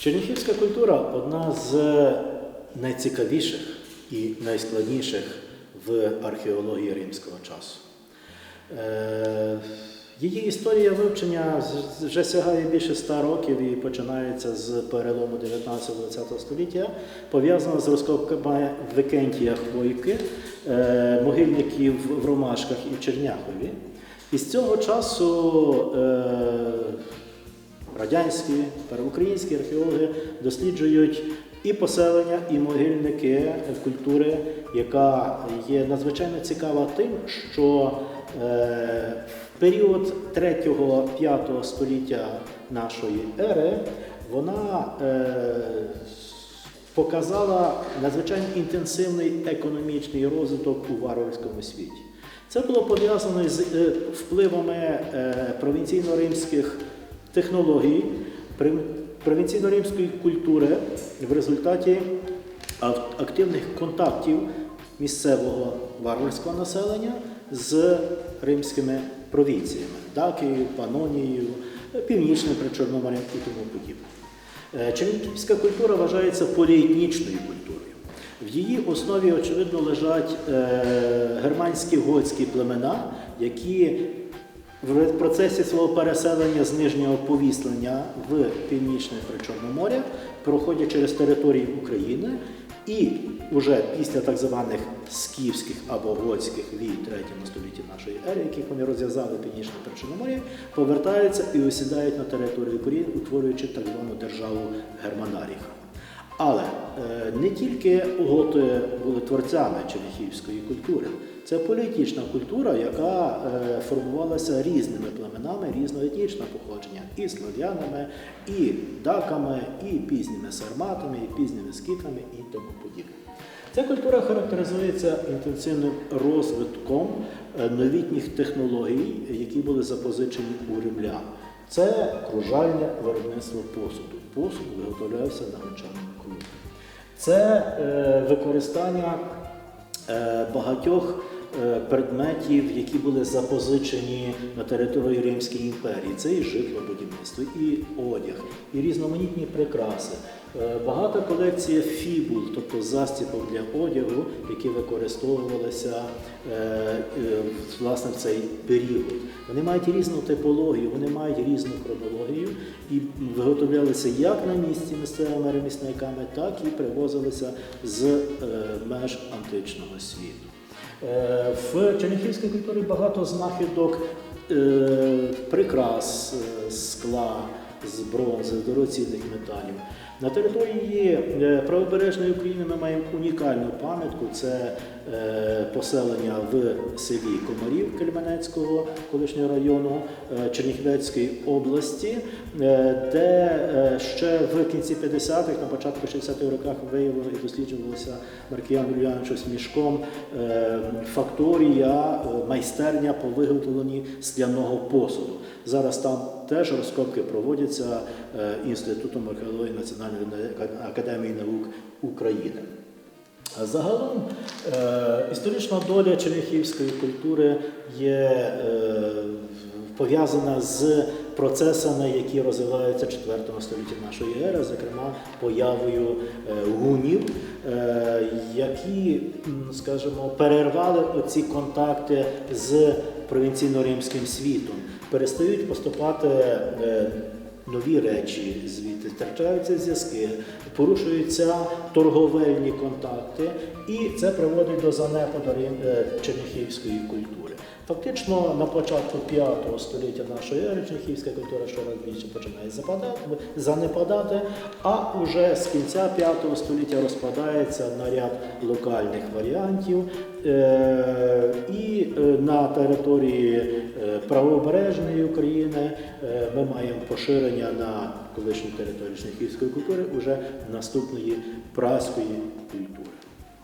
Черніхівська культура одна з найцікавіших і найскладніших в археології римського часу. Е, Її історія вивчення вже сягає більше ста років і починається з перелому 19-20 століття, пов'язана з розкопками Викентія Хвойки, е, могильників в Ромашках і Черняхові. І з цього часу е, радянські, тепер українські археологи досліджують і поселення, і могильники культури, яка є надзвичайно цікава тим, що е, в період 3-5 століття нашої ери вона е, показала надзвичайно інтенсивний економічний розвиток у варварському світі. Це було пов'язано з е, впливами провінційно-римських технологій, провінційно-римської культури в результаті активних контактів місцевого варварського населення з римськими провінціями Дакією, Панонією, Північним Причорномор'ям і тому подібне. Е, Чернігівська культура вважається поліетнічною культурою. В її основі, очевидно, лежать е, германські готські племена, які в процесі свого переселення з нижнього повіслення в північне Причорномор'я проходять через території України і вже після так званих скіфських або готських вій 3 столітті нашої ери, яких вони розв'язали північне Причорномор'я, повертаються і осідають на території України, утворюючи так звану державу Германаріха. Але е, не тільки готи були творцями черніхівської культури. Це політична культура, яка е, формувалася різними племенами різного етнічного походження, і слов'янами, і даками, і пізніми сарматами, і пізніми скіфами, і тому подібне. Ця культура характеризується інтенсивним розвитком е, новітніх технологій, які були запозичені у римлян. Це кружальне виробництво посуду. Посуд виготовлявся на гончарному клубі. Це е, використання е, багатьох предметів, які були запозичені на території Римської імперії. Це і житлобудівництво, і одяг, і різноманітні прикраси. Е, Багата колекція фібул, тобто застіпок для одягу, які використовувалися е, е, власне в цей період. Вони мають різну типологію, вони мають різну хронологію і виготовлялися як на місці місцевими ремісниками, так і привозилися з е, меж античного світу. Е, В черніхівській культурі багато знахідок е, прикрас е, скла, з бронзи, з дорогоцінних металів. На території е, правобережної України ми маємо унікальну пам'ятку. Це е, поселення в селі Комарів Кельменецького колишнього району е, Чернігівської області, де ще в кінці 50-х, на початку 60-х роках виявлено і досліджувалося Маркіяном Юліановичем Смішком е, факторія, майстерня по виготовленні скляного посуду. Зараз там теж розкопки проводяться е, Інститутом археології Національної академії наук України. Загалом е, історична доля черніхівської культури є е, пов'язана з процесами, які розвиваються в 4 столітті нашої ери, зокрема появою гунів, які, скажімо, перервали оці контакти з провінційно-римським світом, перестають поступати. е, нові речі звідти, втрачаються зв'язки, порушуються торговельні контакти, і це приводить до занепаду е, черніхівської культури. Фактично на початку 5 століття нашої ери черніхівська культура щораз більше починає западати, занепадати, а уже з кінця 5 століття розпадається на ряд локальних варіантів. Е, І е, на території е, правобережної України ми маємо поширення на колишню територію черніхівської культури уже наступної праської культури.